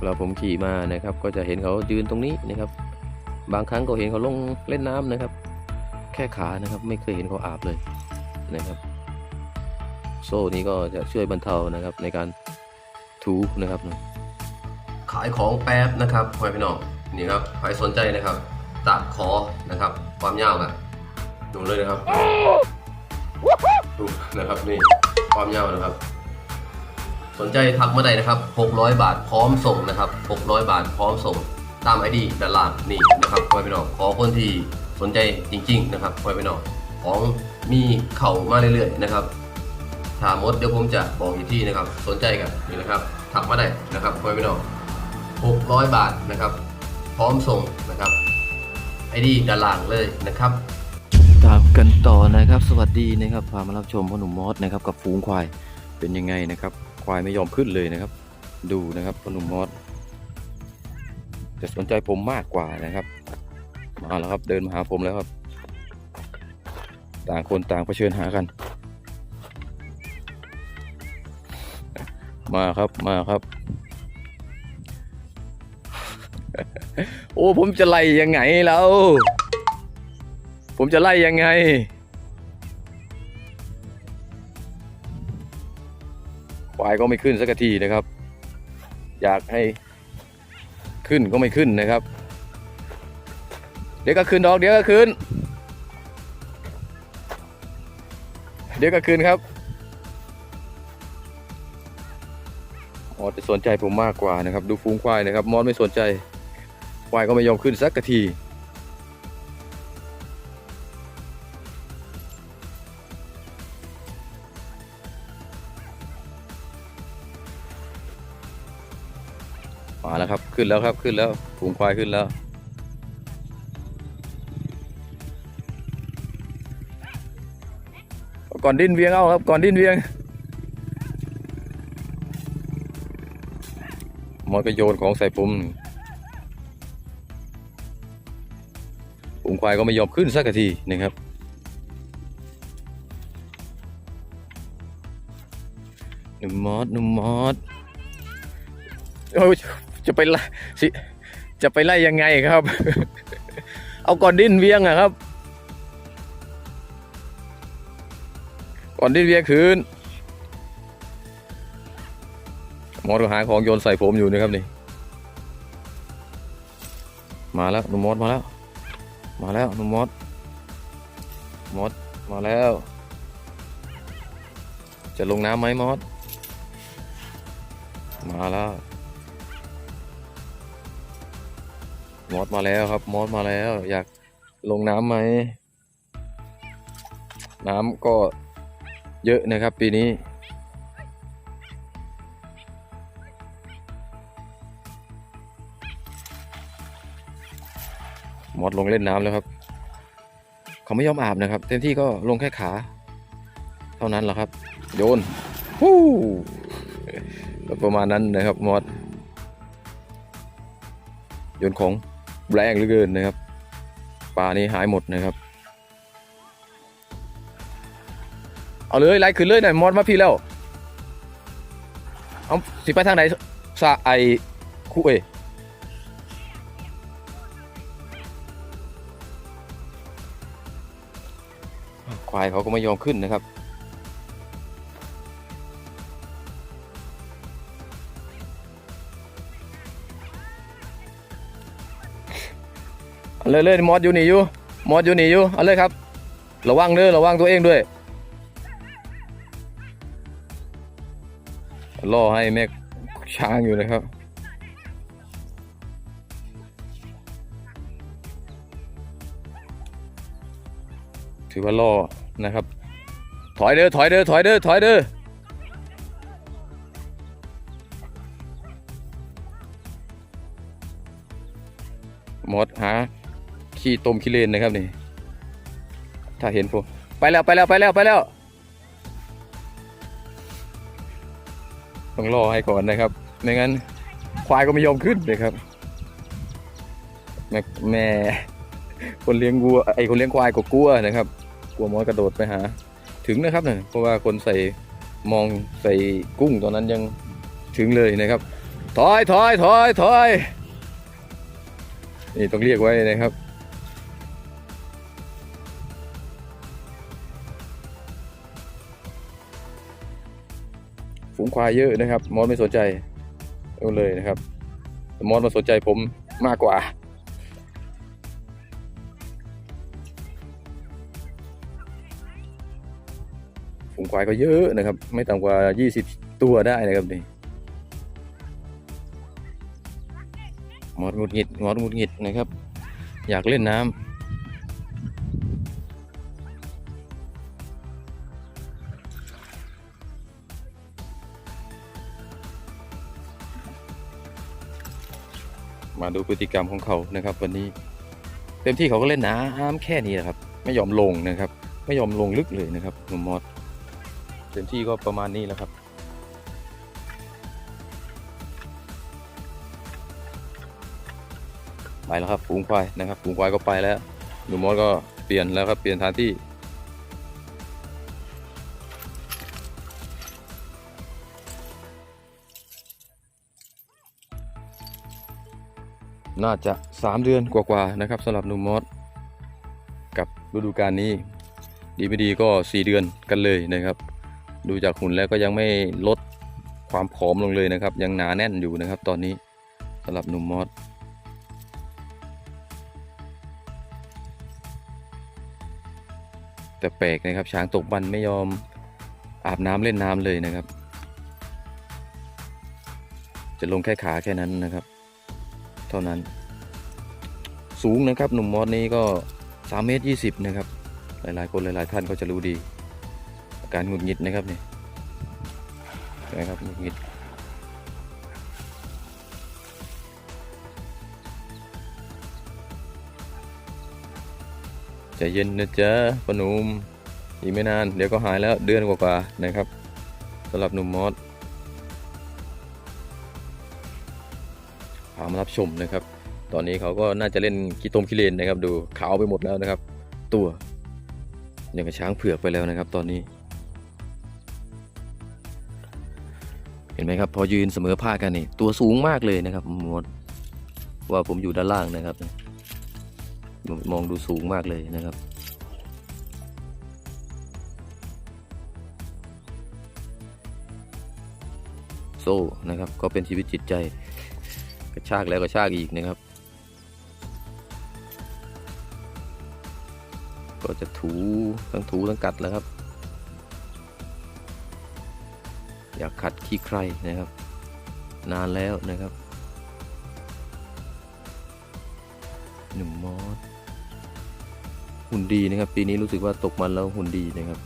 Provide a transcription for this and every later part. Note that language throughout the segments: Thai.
เวลาผมขี่มานะครับ ก็จะเห็นเขายืนตรงนี้นะครับ บางครั้งก็เห็นเขาลงเล่นน้ำนะครับ แค่ขานะครับไม่เคยเห็นเขาอาบเลยนะครับ โซ่นี้ก็จะช่วยบรรเทานะครับในการถูนะครับขายของแป๊บนะครับพ่อพี่น้องนี่ครับใครสนใจนะครับตัดคอนะครับ ความยาวอะดูเลยนะครับดูนะครับนี่ความยาวนะครับ สนใจทักมาได้นะครับ 600 บาทพร้อมส่งนะครับ 600 บาทพร้อมส่ง ตามไอดีด้านล่างนี่นะครับพ่อแม่พี่น้องขอคนที่สนใจจริง ๆ นะครับพ่อแม่พี่น้องของมีเข่ามาเรื่อยๆนะครับถามมดเดี๋ยวผมจะบอกอีกที่นะครับ สนใจกันนี่นะครับทักมาได้นะครับพ่อแม่พี่น้อง600 บาทนะครับ พร้อมส่งนะครับไอดีด้านล่างเลยนะครับตามกันต่อนะครับ สวัสดีนะครับพามารับชมพ่อหนุ่มมอสนะครับกับฝูงควายเป็นยังไงนะครับ ควายไม่ยอมขึ้นเลยนะครับ ดูนะครับพ่อหนุ่มมอสจะสนใจผมมากกว่านะครับ มาแล้วครับเดินมาหาผมแล้วครับ ต่างคนต่างเผชิญหากัน มาครับมาครับ โอ้ผมจะไล่ยังไงแล้ว ผมจะไล่ยังไง ควายก็ไม่ขึ้นสักทีนะครับ อยากให้ขึ้นก็ไม่ขึ้นนะครับ เดี๋ยวก็ขึ้นดอกเดี๋ยวก็ขึ้น เดี๋ยวก็ขึ้นครับมอสจะสนใจผมมากกว่านะครับ ดูฟูงควายนะครับมอสไม่สนใจควายก็ไม่ยอมขึ้นสักที ขึ้นแล้วครับขึ้นแล้วฝูงควายขึ้นแล้ว ก่อนดิ้นเวียงเอาครับ ก่อนดิ้นเวียงมอยก็โยนของใส่ผมฝูงควายก็ไม่ยอมขึ้นสักทีนะครับหนุ่มมอสหนุ่มมอสโอ้ย จะไปไล่จะไปไล่ยังไงครับ เอาก่อนดิ้นเวียงอะครับ ก่อนดิ้นเวียงคืนหมอสก็หาของโยนใส่ผมอยู่นะครับนี่ มาแล้วนุ่มมอสมาแล้ว มาแล้วนุ่มมอสมอสมาแล้ว จะลงน้ำไหมมอสมาแล้ว มอสมาแล้วครับมอสมาแล้ว อยากลงน้ำไหม น้ำก็เยอะนะครับปีนี้ มอสลงเล่นน้ำแล้วครับ เขาไม่ยอมอาบนะครับ เต็มที่ก็ลงแค่ขา เท่านั้นแหละครับ โยนฮู้ประมาณนั้นนะครับมอสโยนของ แรงเหลือเกินนะครับปลานี้หายหมดนะครับ เอาเลยไล่ขึ้นเลยหน่อยมอดมาพี่แล้วเอาสิไปทางไหนสะไอคู่เอยควายเขาก็ไม่ยอมขึ้นนะครับ เลยเลยมอดอยู่นี่อยู่มอดอยู่นี่อยู่เอาเลยครับ ระวังเด้อระวังตัวเองด้วยล่อให้แม่ช้างอยู่นะครับถือว่าล่อนะครับ ถอยเด้อถอยเด้อถอยเด้อถอยเด้อหมดหา ขี้ตมขี้เลนนะครับนี่ ถ้าเห็นผมไปแล้วไปแล้วไปแล้วไปแล้วต้องรอให้ก่อนนะครับไม่งั้นควายก็ไม่ยอมขึ้นเลยครับ แม่แม่คนเลี้ยงวัวไอคนเลี้ยงควายก็กลัวนะครับ กลัวมอสกระโดดไปหา ถึงนะครับเนี่ยเพราะว่าคนใส่มองใส่กุ้งตอนนั้นยังถึงเลยนะครับถอยถอยถอยถอยนี่ต้องเรียกไว้นะครับ ฝูงควายเยอะนะครับ มอสไม่สนใจเอาเลยนะครับมอสมาสนใจผมมากกว่า ฝูงควายก็เยอะนะครับ ไม่ต่ำกว่า 20 ตัวได้นะครับนี่มอสหงุดหงิดมอสหงุดหงิดนะครับ อยากเล่นน้ำ มาดูพฤติกรรมของเขานะครับ วันนี้ เต็มที่เขาก็เล่นน้ำแค่นี้นะครับ ไม่ยอมลงนะครับ ไม่ยอมลงลึกเลยนะครับหนุ่มมอสเต็มที่ก็ประมาณนี้แหล้วครับไปแล้วครับฝูงควายนะครับฝูงควายก็ไปแล้วหนุ่มมอสก็เปลี่ยนแล้วครับเปลี่ยนสถานที่ น่าจะ 3 เดือนกว่าๆนะครับสำหรับหนุ่มมอสกับฤดูกาลนี้ ดีไม่ดีก็ 4 เดือนกันเลยนะครับ ดูจากหุ่นแล้วก็ยังไม่ลดความผอมลงเลยนะครับ ยังหนาแน่นอยู่นะครับ ตอนนี้สำหรับหนุ่มมอสแต่แปลกนะครับช้างตกบันไม่ยอมอาบน้ำเล่นน้ำเลยนะครับ จะลงแค่ขาแค่นั้นนะครับ เท่านั้น สูงนะครับหนุ่มมอสนี้ก็3เมตร20 นะครับ หลายๆ คนหลาย ๆ ท่านก็จะรู้ดี อาการหงุดหงิดนะครับนี่นะครับหงุดหงิดใจเย็นนะจ๊ะปนุ่มอีกไม่นาน เดี๋ยวก็หายแล้วเดือนกว่าๆนะครับสำหรับหนุ่มมอส ชมนะครับ ตอนนี้เขาก็น่าจะเล่นกีตมกีเลนนะครับ ดูขาวไปหมดแล้วนะครับ ตัวอย่างกับช้างเผือกไปแล้วนะครับ ตอนนี้ เห็นไหมครับ พอยืนเสมอภาคกันนี่ตัวสูงมากเลยนะครับมดว่าผมอยู่ด้านล่างนะครับ มองดูสูงมากเลยนะครับโซ่นะครับก็เป็นชีวิตจิตใจ กระชากแล้วกระชากอีกนะครับ ก็จะถูทั้งถูทั้งกัดแล้วครับ อยากขัดขี้ใครนะครับ นานแล้วนะครับหนุ่มมอสหุ่นดีนะครับ ปีนี้รู้สึกว่าตกมันแล้วหุ่นดีนะครับ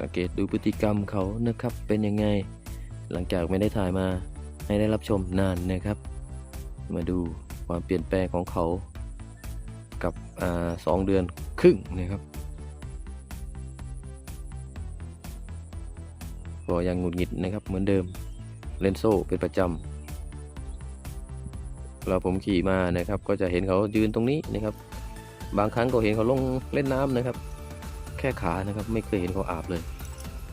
สังเกตดูพฤติกรรมเขานะครับเป็นยังไง หลังจากไม่ได้ถ่ายมาให้ได้รับชมนานนะครับ มาดูความเปลี่ยนแปลงของเขา กับอสองเดือนครึ่งนะครับก็ยังหงุดหงิดนะครับเหมือนเดิมเล่นโซ่เป็นประจำเราผมขี่มานะครับ ก็จะเห็นเขายืนตรงนี้นะครับ บางครั้งก็เห็นเขาลงเล่นน้ำนะครับ แค่ขานะครับไม่เคยเห็นเขาอาบเลย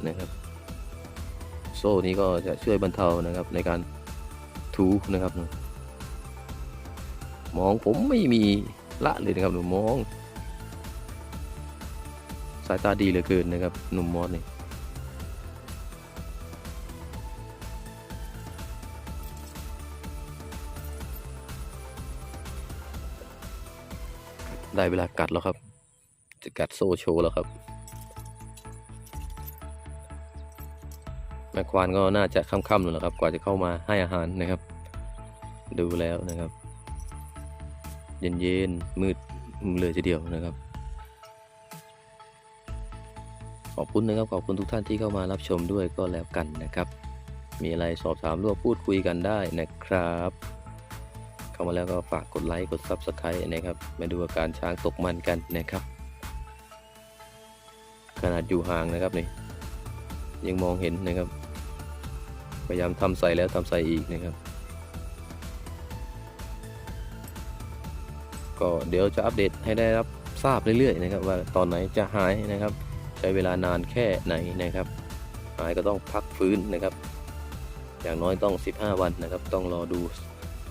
นะครับ โซ่นี้ก็จะช่วยบรรเทานะครับในการถูนะครับมองผมไม่มีละเลยนะครับหนุ่มมอง สายตาดีเหลือเกินนะครับหนุ่มมอสนี่ได้เวลากัดแล้วครับ กัดโซโชแล้วครับ แม่ควานก็น่าจะค่ำๆแล้วนะครับ กว่าจะเข้ามาให้อาหารนะครับ ดูแล้วนะครับ เย็นๆมืดเลยทีเดียวนะครับ ขอบคุณนะครับ ขอบคุณทุกท่านที่เข้ามารับชมด้วยก็แล้วกันนะครับ มีอะไรสอบถามร่วมพูดคุยกันได้นะครับเข้ามาแล้วก็ฝากกดไลค์ กด Subscribe นะครับ มาดูอาการช้างตกมันกันนะครับ ขนาดอยู่ห่างนะครับนี่ยังมองเห็นนะครับ พยายามทำใส่แล้วทำใส่อีกนะครับ ก็เดี๋ยวจะอัปเดตให้ได้รับทราบเรื่อยๆนะครับ ว่าตอนไหนจะหายนะครับ ใช้เวลานานแค่ไหนนะครับ หายก็ต้องพักฟื้นนะครับ อย่างน้อยต้อง 15 วันนะครับ ต้องรอดู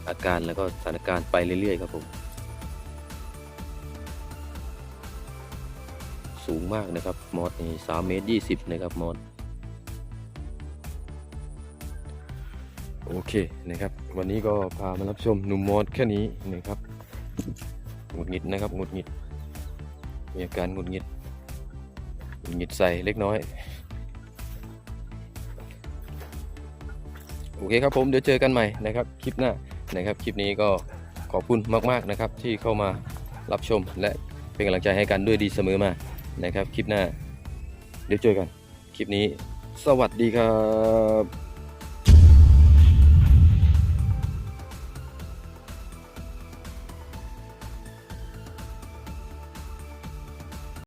อาการแล้วก็สถานการณ์ไปเรื่อยๆครับผม สูงมากนะครับมอสนี่3เมตร20นะครับมอสโอเคนะครับ วันนี้ก็พามารับชมหนุ่มมอสแค่นี้นะครับหงุดหงิดนะครับหงุดหงิดมีอาการหงุดหงิดหงุดหงิดใส่เล็กน้อยโอเคครับผมเดี๋ยวเจอกันใหม่นะครับคลิปหน้านะครับคลิปนี้ก็ขอบคุณมากๆนะครับที่เข้ามารับชมและเป็นกำลังใจให้กันด้วยดีเสมอมา นะครับคลิปหน้า เดี๋ยวเจอกัน คลิปนี้ สวัสดีครับ